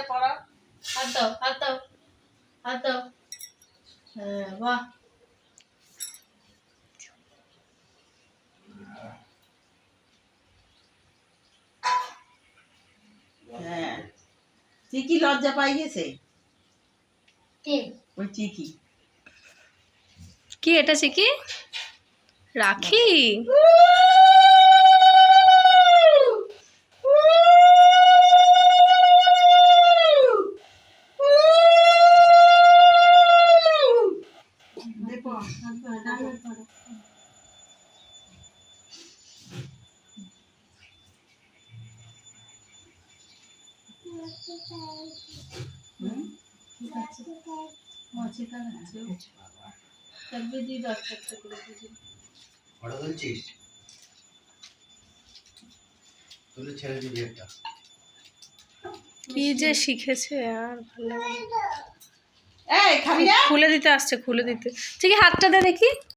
জায়গায় পড়া। হাত দাও হাত দাও হাত দাও। হ্যাঁ বাহ। হ্যাঁ। চিকি লজ্জা পাই গেছে? কে? ওই চিকি কি? এটা কি? রাখি। কি যে শিখেছে আর ভালো খুলে দিতে আসছে খুলে দিতে। ঠিক হাতটা দে দেখি।